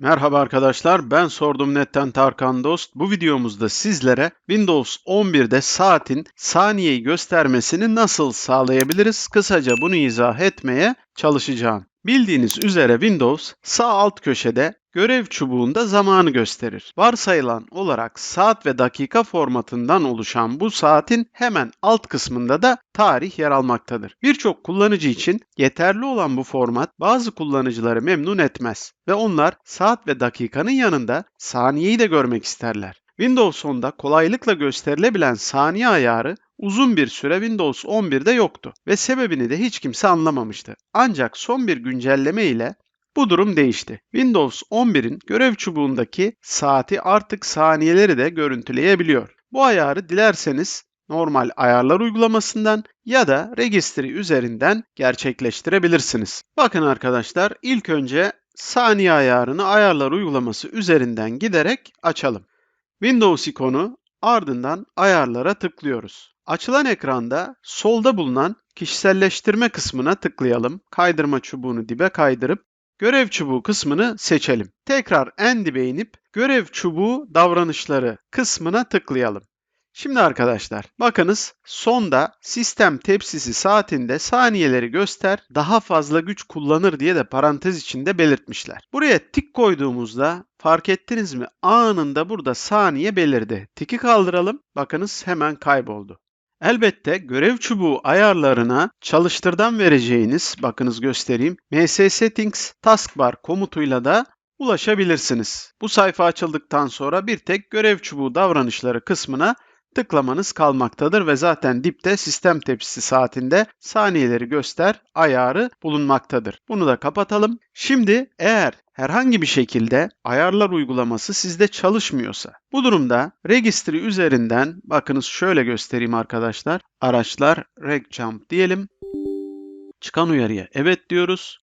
Merhaba arkadaşlar, ben Sordum Net'ten Tarkan Dost. Bu videomuzda sizlere Windows 11'de saatin saniyeyi göstermesini nasıl sağlayabiliriz? Kısaca bunu izah etmeye çalışacağım. Bildiğiniz üzere Windows sağ alt köşede görev çubuğunda zamanı gösterir. Varsayılan olarak saat ve dakika formatından oluşan bu saatin hemen alt kısmında da tarih yer almaktadır. Birçok kullanıcı için yeterli olan bu format bazı kullanıcıları memnun etmez ve onlar saat ve dakikanın yanında saniyeyi de görmek isterler. Windows 10'da kolaylıkla gösterilebilen saniye ayarı uzun bir süre Windows 11'de yoktu ve sebebini de hiç kimse anlamamıştı. Ancak son bir güncelleme ile bu durum değişti. Windows 11'in görev çubuğundaki saati artık saniyeleri de görüntüleyebiliyor. Bu ayarı dilerseniz normal ayarlar uygulamasından ya da registry üzerinden gerçekleştirebilirsiniz. Bakın arkadaşlar ilk önce saniye ayarını ayarlar uygulaması üzerinden giderek açalım. Windows ikonu ardından ayarlara tıklıyoruz. Açılan ekranda solda bulunan kişiselleştirme kısmına tıklayalım. Kaydırma çubuğunu dibe kaydırıp görev çubuğu kısmını seçelim. Tekrar en dibe inip görev çubuğu davranışları kısmına tıklayalım. Şimdi arkadaşlar bakınız sonda sistem tepsisi saatinde saniyeleri göster daha fazla güç kullanır diye de parantez içinde belirtmişler. Buraya tik koyduğumuzda fark ettiniz mi anında burada saniye belirdi. Tiki kaldıralım bakınız hemen kayboldu. Elbette görev çubuğu ayarlarına çalıştırdan vereceğiniz, bakınız göstereyim, ms settings taskbar komutuyla da ulaşabilirsiniz. Bu sayfa açıldıktan sonra bir tek görev çubuğu davranışları kısmına tıklamanız kalmaktadır ve zaten dipte sistem tepsisi saatinde saniyeleri göster ayarı bulunmaktadır. Bunu da kapatalım. Şimdi eğer herhangi bir şekilde ayarlar uygulaması sizde çalışmıyorsa bu durumda registry üzerinden bakınız şöyle göstereyim arkadaşlar. Araçlar regjump diyelim. Çıkan uyarıya evet diyoruz.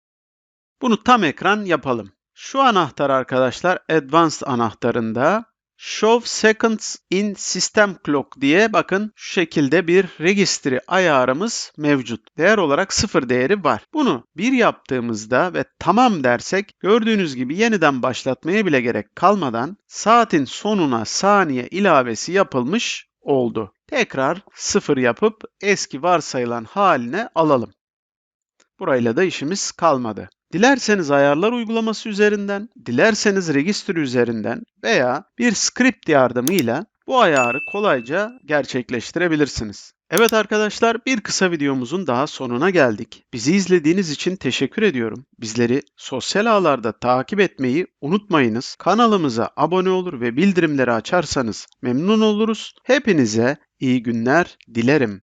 Bunu tam ekran yapalım. Şu anahtar arkadaşlar Advanced anahtarında Show Seconds in System Clock diye bakın şu şekilde bir registry ayarımız mevcut. Değer olarak sıfır değeri var. Bunu bir yaptığımızda ve tamam dersek gördüğünüz gibi yeniden başlatmaya bile gerek kalmadan saatin sonuna saniye ilavesi yapılmış oldu. Tekrar sıfır yapıp eski varsayılan haline alalım. Burayla da işimiz kalmadı. Dilerseniz ayarlar uygulaması üzerinden, dilerseniz registry üzerinden veya bir script yardımıyla bu ayarı kolayca gerçekleştirebilirsiniz. Evet arkadaşlar bir kısa videomuzun daha sonuna geldik. Bizi izlediğiniz için teşekkür ediyorum. Bizleri sosyal ağlarda takip etmeyi unutmayınız. Kanalımıza abone olur ve bildirimleri açarsanız memnun oluruz. Hepinize iyi günler dilerim.